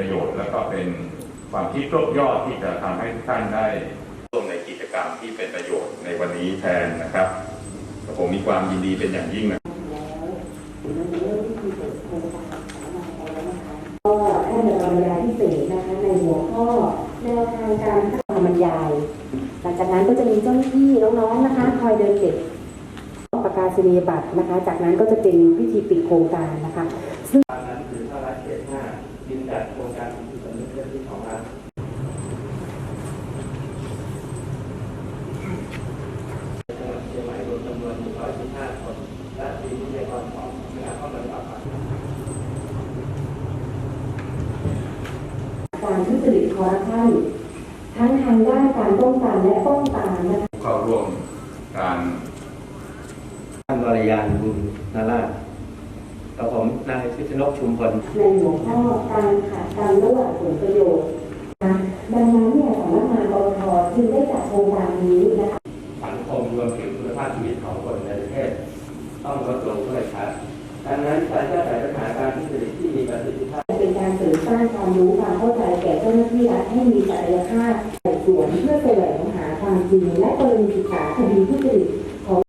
ประโยชน์ แล้วก็เป็นความคิดรวบยอดที่จะทำให้ทุกท่านได้ร่วมในกิจกรรมที่เป็นประโยชน์ในวันนี้แทนนะครับผมมีความยินดีเป็นอย่างยิ่งนะก็ท่านจะบรรยายพิเศษนะคะในหัวข้อแนวทางการทำบรรยาย หลังจากนั้นก็จะมีเจ้าหน้าที่น้องๆนะคะคอยเดินเก็บประกาศนียบัตรนะคะ จากนั้นก็จะเป็นพิธีปิดโครงการนะคะตามนั้นคือถ้ารัฐเขตห้าดินจัดโครงการที่สำนึกเรื่องที่ของรัฐจังหวัดเชียงใหม่รวมจำนวน115คนและทีมวิทยากรของคณะข้อมูลข่าว การทุจริตคอร์รัปชันทั้งทางด้านการป้องกันและป้องกันนะคะเข้าร่วมการท่านวรยานบุญนาราชกับผมนายชิชนกชุมพลในหัวข้อการขาดการระหว่างผลประโยชน์นะคะดังนั้นเนี่ยสำนักงานปตทจึงได้จัดโครงการนี้นะคะสังคมรวมถึงคุณภาพชีวิตของคนในประเทศต้องลดลงด้วยครับ ดังนั้นการแก้ไขปัญหาการทุจริตที่มีประสิทธิภาพ เป็นการเสริมสร้างความรู้ความเข้าใจแก่เจ้าหน้าที่รัฐให้มีศักยภาพไต่สวนเพื่อแสวงหาความจริงและกรณีศึกษาคดีทุจริต